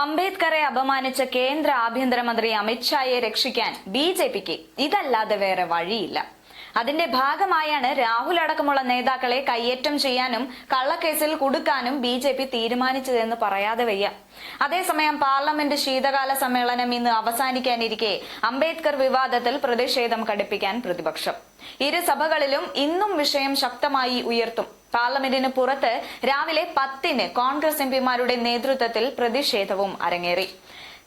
അംബേദ്കറെ അപമാനിച്ച കേന്ദ്ര ആഭ്യന്തരമന്ത്രി അമിത്ഷായെ രക്ഷിക്കാൻ ബി ജെ പിക്ക് ഇതല്ലാതെ വേറെ വഴിയില്ല. അതിന്റെ ഭാഗമായാണ് രാഹുൽ അടക്കമുള്ള നേതാക്കളെ കയ്യേറ്റം ചെയ്യാനും കള്ളക്കേസിൽ കുടുക്കാനും ബി ജെ പി തീരുമാനിച്ചതെന്ന് പറയാതെ വയ്യ. അതേസമയം പാർലമെന്റ് ശീതകാല സമ്മേളനം ഇന്ന് അവസാനിക്കാനിരിക്കെ അംബേദ്കർ വിവാദത്തിൽ പ്രതിഷേധം കടുപ്പിക്കാൻ പ്രതിപക്ഷം. ഇരു സഭകളിലും ഇന്നും വിഷയം ശക്തമായി ഉയർത്തും. പാർലമെന്റിന് പുറത്ത് രാവിലെ പത്തിന് കോൺഗ്രസ് എംപിമാരുടെ നേതൃത്വത്തിൽ പ്രതിഷേധവും അരങ്ങേറി.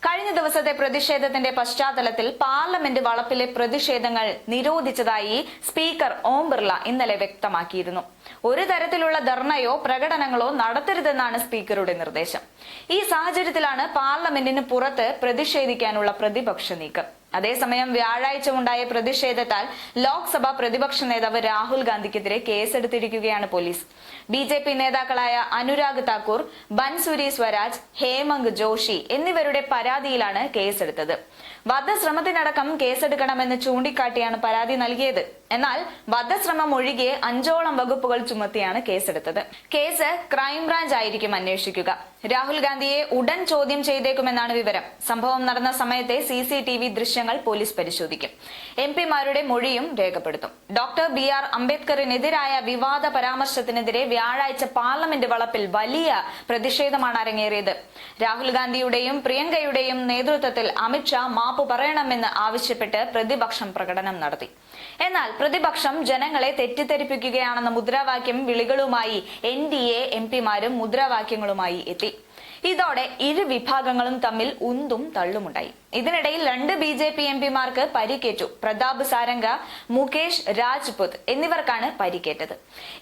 കഴിഞ്ഞ ദിവസത്തെ പ്രതിഷേധത്തിന്റെ പശ്ചാത്തലത്തിൽ പാർലമെന്റ് വളപ്പിലെ പ്രതിഷേധങ്ങൾ നിരോധിച്ചതായി സ്പീക്കർ ഓം ബിർള ഇന്നലെ വ്യക്തമാക്കിയിരുന്നു. ഒരു തരത്തിലുള്ള ധർണയോ പ്രകടനങ്ങളോ നടത്തരുതെന്നാണ് സ്പീക്കറുടെ നിർദ്ദേശം. ഈ സാഹചര്യത്തിലാണ് പാർലമെന്റിന് പുറത്ത് പ്രതിഷേധിക്കാനുള്ള പ്രതിപക്ഷ നീക്കം. അതേസമയം വ്യാഴാഴ്ച ഉണ്ടായ പ്രതിഷേധത്താൽ ലോക്സഭ പ്രതിപക്ഷ നേതാവ് രാഹുൽ ഗാന്ധിക്കെതിരെ കേസെടുത്തിരിക്കുകയാണ് പോലീസ്. ബി ജെ പി നേതാക്കളായ അനുരാഗ് താക്കൂർ ബൻസുരി സ്വരാജ് ഹേമങ്ക് ജോഷി എന്നിവരുടെ പരാതിയിലാണ് കേസെടുത്തത്. വധശ്രമത്തിനടക്കം കേസെടുക്കണമെന്ന് ചൂണ്ടിക്കാട്ടിയാണ് പരാതി നൽകിയത്. എന്നാൽ വധശ്രമം ഒഴികെ അഞ്ചോളം വകുപ്പുകൾ ചുമത്തിയാണ് കേസെടുത്തത്. കേസ് ക്രൈംബ്രാഞ്ച് ആയിരിക്കും അന്വേഷിക്കുക. രാഹുൽ ഗാന്ധിയെ ഉടൻ ചോദ്യം ചെയ്തേക്കുമെന്നാണ് വിവരം. സംഭവം നടന്ന സമയത്തെ സി സി ടി വി ദൃശ്യങ്ങൾ പോലീസ് പരിശോധിക്കും. എം പിമാരുടെ മൊഴിയും രേഖപ്പെടുത്തും. ഡോക്ടർ ബി ആർ അംബേദ്കറിനെതിരായ വിവാദ പരാമർശത്തിനെതിരെ വ്യാഴാഴ്ച പാർലമെന്റ് വളപ്പിൽ വലിയ പ്രതിഷേധമാണ് അരങ്ങേറിയത്. രാഹുൽ ഗാന്ധിയുടെയും പ്രിയങ്കയുടെയും നേതൃത്വത്തിൽ അമിത്ഷാ മാപ്പ് പറയണമെന്ന് ആവശ്യപ്പെട്ട് പ്രതിപക്ഷം പ്രകടനം നടത്തി. എന്നാൽ പ്രതിപക്ഷം ജനങ്ങളെ തെറ്റിദ്ധരിപ്പിക്കുകയാണെന്ന മുദ്രാവാക്യം വിളികളുമായി എൻ ഡി എ എം പിമാരും മുദ്രാവാക്യങ്ങളുമായി എത്തി. ഇതോടെ ഇരു വിഭാഗങ്ങളും തമ്മിൽ ഉന്തും തള്ളുമുണ്ടായി. ഇതിനിടയിൽ രണ്ട് ബി ജെ പി എം പിമാർക്ക് പരിക്കേറ്റു. പ്രതാപ് സാരംഗ മുകേഷ് രാജ്പുത് എന്നിവർക്കാണ് പരിക്കേറ്റത്.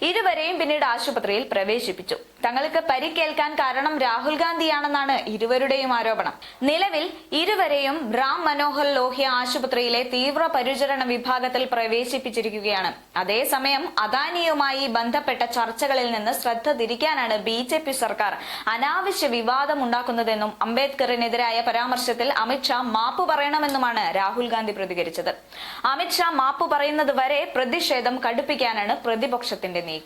ഇരുവരെയും പിന്നീട് ആശുപത്രിയിൽ പ്രവേശിപ്പിച്ചു. തങ്ങൾക്ക് പരിക്കേൽക്കാൻ കാരണം രാഹുൽ ഗാന്ധിയാണെന്നാണ് ഇരുവരുടെയും ആരോപണം. നിലവിൽ ഇരുവരെയും റാം മനോഹർ ലോഹ്യ ആശുപത്രിയിലെ തീവ്ര പരിചരണ വിഭാഗത്തിൽ പ്രവേശിപ്പിച്ചിരിക്കുകയാണ്. അതേസമയം അദാനിയുമായി ബന്ധപ്പെട്ട ചർച്ചകളിൽ നിന്ന് ശ്രദ്ധ തിരിക്കാനാണ് ബി ജെ പി സർക്കാർ അനാവശ്യ വിവാദം ഉണ്ടാക്കുന്നതെന്നും അംബേദ്കറിനെതിരായ പരാമർശത്തിൽ അമിത്ഷാ മാപ്പ് പറയണമെന്നുമാണ് രാഹുൽ ഗാന്ധി പ്രതികരിച്ചത്. അമിത്ഷാ മാപ്പ് പറയുന്നത് വരെ പ്രതിഷേധം കടുപ്പിക്കാനാണ് പ്രതിപക്ഷത്തിന്റെ നീക്കം.